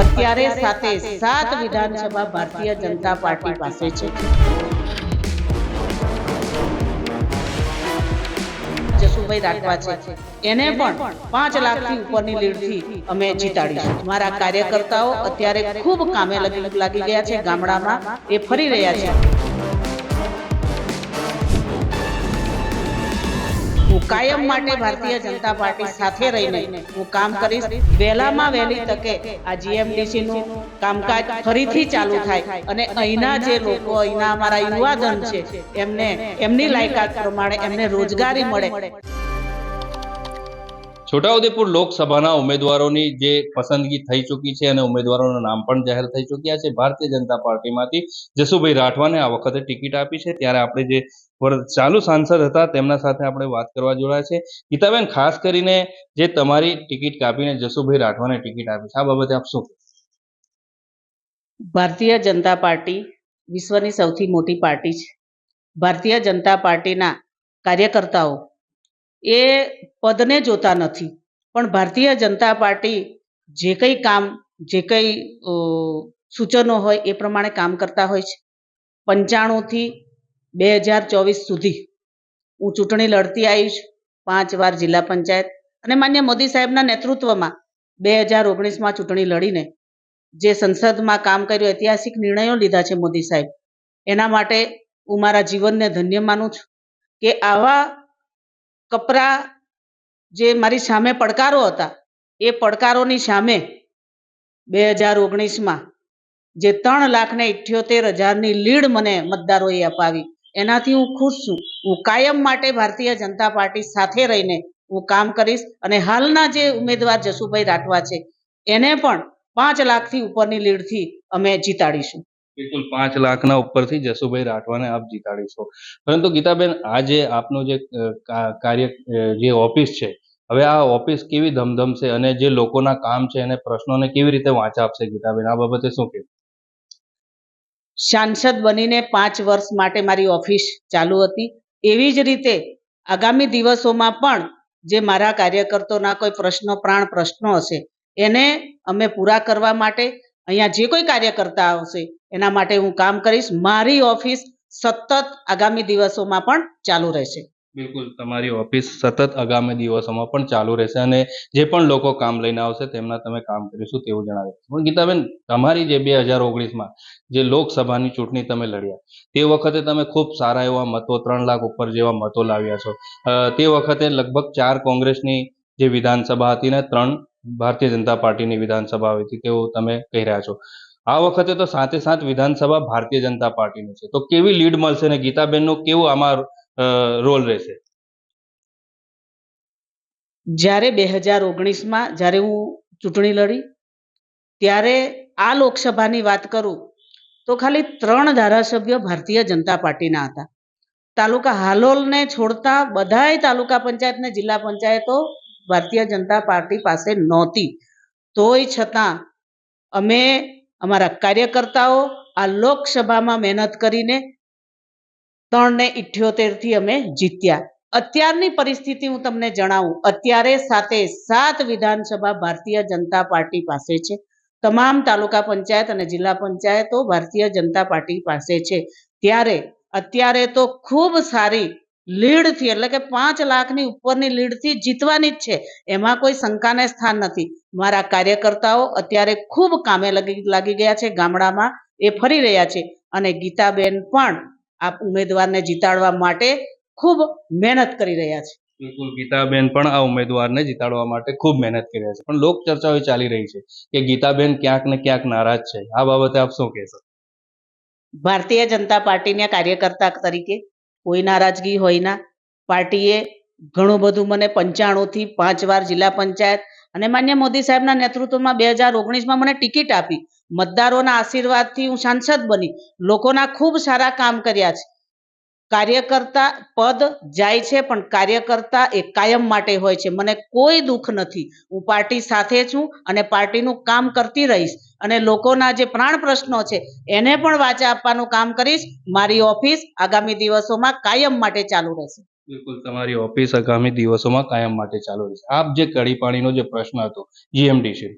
અત્યારે સાથે સાત વિધાનસભા ભારતીય જનતા પાર્ટી પાસે છે. જસુભાઈ રાખવા છે. એને પણ પાંચ લાખથી ઉપરની લીડથી અમે જીતાડીશું. મારા કાર્યકર્તાઓ અત્યારે ખૂબ કામે લગી લાગી ગયા છે. ગામડામાં એ ફરી રહ્યા છે. કાયમ માટે ભારતીય જનતા પાર્ટી સાથે રહીને હું કામ કરીશ. વહેલામાં વહેલી તકે આ જીએમડીસી નું કામકાજ ફરીથી ચાલુ થાય અને અહીંના જે લોકો, અહીંના અમારા યુવાધન છે, એમને, એમની લાયકાત પ્રમાણે એમને રોજગારી મળે. છોટાઉદેપુર લોકસભાના ઉમેદવારોની જે પસંદગી થઈ ચૂકી છે અને ઉમેદવારોના નામ પણ જાહેર થઈ ચૂક્યા છે, ભારતીય જનતા પાર્ટીમાંથી જસુભાઈ રાઠવાને આ વખતે ટિકિટ આપી છે. ત્યારે આપણે જે ચાલુ સાંસદ હતા, તેમના સાથે આપણે વાત કરવા જોડાયા છે. ગીતાબેન, ખાસ કરીને જે તમારી ટિકિટ કાપીને જસુભાઈ રાઠવાને ટિકિટ આપી છે, આ બાબતે આપ શું ભારતીય જનતા પાર્ટી વિશ્વની સૌથી મોટી પાર્ટી છે. ભારતીય જનતા પાર્ટીના કાર્યકર્તાઓ એ પદને જોતા નથી, પણ ભારતીય જનતા પાર્ટી જે કંઈ કામ, જે કંઈ સૂચનો હોય એ પ્રમાણે કામ કરતા હોય છે. પંચાણુંથી બે હજાર ચોવીસ સુધી હું ચૂંટણી લડતી આવીશ, પાંચ વાર જિલ્લા પંચાયત અને માન્ય મોદી સાહેબના નેતૃત્વમાં બે હજાર ઓગણીસમાં ચૂંટણી લડીને જે સંસદમાં કામ કર્યું, ઐતિહાસિક નિર્ણયો લીધા છે મોદી સાહેબ. એના માટે હું મારા જીવનને ધન્ય માનું છું કે આવા કપરા જે મારી સામે પડકારો હતા, એ પડકારોની સામે બે હજાર ઓગણીસમાં જે ત્રણ લાખને ઇઠ્યોતેર હજારની લીડ મને મતદારોએ અપાવી એનાથી હું ખુશ છું. હું કાયમ માટે ભારતીય જનતા પાર્ટી સાથે રહીને હું કામ કરીશ અને હાલના જે ઉમેદવાર જસુભાઈ રાઠવા છે, એને પણ પાંચ લાખથી ઉપરની લીડથી અમે જીતાડીશું. બિલકુલ પાંચ લાખના ઉપરથી જસુભાઈ રાઠવાને આપ જીતાડીશો. પરંતુ ગીતાબેન, આજે આપનો જે કાર્ય જે ઓફિસ છે, હવે આ ઓફિસ કેવી ધમધમશે અને જે લોકોના કામ છે એને પ્રશ્નોને કેવી રીતે વાંચા આપશે ગીતાબેન? આ બાબતે શું કે સાંસદ બનીને પાંચ વર્ષ માટે મારી ઓફિસ ચાલુ હતી. એવી જ રીતે આગામી દિવસોમાં પણ જે મારા કાર્યકર્તાઓના કોઈ પ્રશ્નો, પ્રાણ પ્રશ્નો હશે, એને અમે પૂરા કરવા માટે અહીંયા જે કોઈ કાર્યકર્તા આવશે, એના માટે હું કામ કરીશ. મારી ઓફિસ સતત આગામી દિવસોમાં પણ ચાલુ રહેશે. બિલકુલ, તમારી ઓફિસ સતત આગામી દિવસોમાં પણ ચાલુ રહેશે અને જે પણ લોકો કામ લઈને આવશે તેમના તમે કામ કરીશું તેવું જણાવ્યું પણ ગીતાબેન, તમારી જે બે હજાર ઓગણીસમાં જે લોકસભાની ચૂંટણી તમે લડ્યા, તે વખતે તમે ખૂબ સારા એવા મતો, ત્રણ લાખ ઉપર જેવા મતો લાવ્યા છો. તે વખતે લગભગ ચાર કોંગ્રેસની જે વિધાનસભા હતી ને, ત્રણ ભારતીય જનતા પાર્ટીની વિધાનસભા હતી તેવું તમે કહી રહ્યા છો. આ વખતે તો સાથે સાત વિધાનસભા ભારતીય જનતા પાર્ટીની છે. તો કેવી લીડ મળશે ને? ગીતાબેનનું કેવું આમાં રોલ રહેશે. જ્યારે બે હજાર ઓગણીસમાં જ્યારે હું ચૂંટણી લડી, ત્યારે આ લોકસભાની વાત કરું, તો ખાલી ત્રણ ધારાસભ્ય ભારતીય જનતા પાર્ટીના હતા. તાલુકા હાલોલને છોડતા બધાય તાલુકા પંચાયત ને જિલ્લા પંચાયતો ભારતીય જનતા પાર્ટી પાસે નહોતી. તોય છતાં અમે અમારા કાર્યકર્તાઓ આ લોકસભામાં મહેનત કરીને ત્રણ ને ઇઠ્યોતેરથી અમે જીત્યા. અત્યારની પરિસ્થિતિ હું તમને જણાવું. અત્યારે સાથે સાત વિધાનસભા ભારતીય જનતા પાર્ટી પાસે છે. તમામ તાલુકા પંચાયત અને જિલ્લા પંચાયતો ભારતીય જનતા પાર્ટી પાસે છે. ત્યારે અત્યારે તો ખૂબ સારી લીડથી એટલે કે પાંચ લાખની ઉપરની લીડથી જીતવાની જ છે. એમાં કોઈ શંકાને સ્થાન નથી. મારા કાર્યકર્તાઓ અત્યારે ખૂબ કામે લાગી ગયા છે ગામડામાં. એ ફરી રહ્યા છે. અને ગીતાબેન પણ આ ઉમેદવારને જીતાડવા માટે ખૂબ મહેનત કરી રહ્યા છે. બિલકુલ ગીતાબેન પણ આ ઉમેદવારને જીતાડવા માટે ખૂબ મહેનત કરી રહ્યા છે. પણ લોક ચર્ચાઓ ચાલી રહી છે કે ગીતાબેન ક્યાંક ને ક્યાંક નારાજ છે. આ બાબતે આપ શું કહેશો? ભારતીય જનતા પાર્ટીના કાર્યકર્તા તરીકે કોઈ નારાજગી હોય ના. પાર્ટીએ ઘણું બધું મને પંચાણુંથી પાંચ વાર જિલ્લા પંચાયત અને માન્ય મોદી સાહેબના નેતૃત્વમાં બે હજાર ઓગણીસમાં મને ટિકિટ આપી. મતદારોના આશીર્વાદથી હું સાંસદ બની. લોકોના ખૂબ સારા કામ કર્યા છે. કાર્યકર્તા પદ જાય છે, પણ કાર્યકર્તા એ કાયમ માટે હોય છે. મને કોઈ દુઃખ નથી. હું પાર્ટી સાથે છું અને પાર્ટીનું કામ કરતી રહીશ અને લોકોના જે પ્રાણ પ્રશ્નો છે, એને પણ વાચા આપવાનું કામ કરીશ. મારી ઓફિસ આગામી દિવસોમાં કાયમ માટે ચાલુ રહેશે. બિલકુલ, તમારી ઓફિસ આગામી દિવસોમાં કાયમ માટે ચાલુ રહેશે. આપ જે કડી પાણીનો જે પ્રશ્ન હતો જીએમડીસી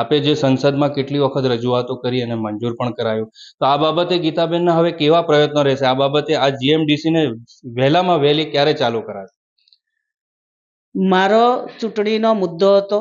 આપે જે સંસદમાં કેટલી વખત રજૂઆતો કરી અને મંજૂર પણ કરાયું, તો આ બાબતે ગીતાબેનના હવે કેવા પ્રયત્નો રહેશે? આ બાબતે આ જીએમડીસીને વહેલામાં વહેલી ક્યારે ચાલુ કરાશે? મારો ચૂંટણીનો મુદ્દો હતો.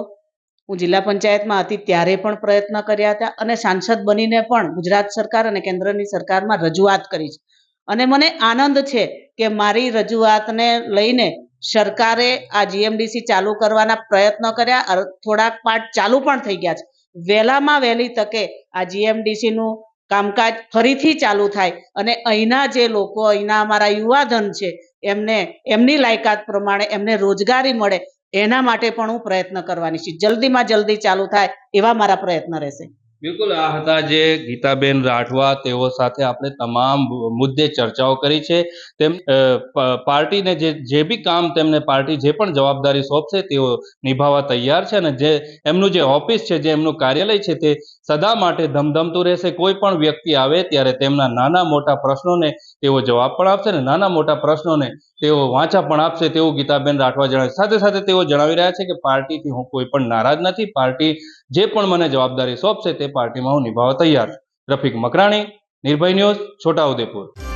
હું જિલ્લા પંચાયતમાં હતી, ત્યારે પણ પ્રયત્ન કર્યા હતા અને સાંસદ બનીને પણ ગુજરાત સરકાર અને કેન્દ્રની સરકારમાં રજૂઆત કરી છે. અને મને આનંદ છે કે મારી રજૂઆતને લઈને સરકારે આ જીએમડીસી ચાલુ કરવાના પ્રયત્નો કર્યા. થોડાક પાર્ટ ચાલુ પણ થઈ ગયા છે. વહેલામાં વહેલી તકે આ જીએમડીસીનું કામકાજ ફરીથી ચાલુ થાય અને અહીંના જે લોકો, અહીંના અમારા યુવાધન છે, એમને, એમની લાયકાત પ્રમાણે એમને રોજગારી મળે એના માટે પણ હું પ્રયત્ન કરવાની છું. જલ્દીમાં જલ્દી ચાલુ થાય એવા મારા પ્રયત્ન રહેશે. બિલકુલ, આ હતા જે ગીતાબેન રાઠવા તેઓ સાથે આપણે તમામ મુદ્દે ચર્ચાઓ કરી છે. તેમ પાર્ટીને જે જે બી કામ તેમને પાર્ટી જે પણ જવાબદારી સોંપશે તેઓ નિભાવવા તૈયાર છે અને જે, એમનું જે ઓફિસ છે, જે એમનું કાર્યાલય છે તે સદા માટે ધમધમતું રહેશે. કોઈ પણ વ્યક્તિ આવે ત્યારે તેમના નાના મોટા પ્રશ્નોને તેઓ જવાબ પણ આપશે ને નાના મોટા પ્રશ્નોને તેઓ વાંચા પણ આપશે તેવું ગીતાબેન રાઠવા જણાવે સાથે સાથે તેઓ જણાવી રહ્યા છે કે પાર્ટીથી હું કોઈ પણ નારાજ નથી. પાર્ટી જે પણ મને જવાબદારી સોંપશે તે પાર્ટીમાં હું નિભાવવા તૈયાર રફીક મકરાણી નિર્ભય ન્યૂઝ છોટાઉદેપુર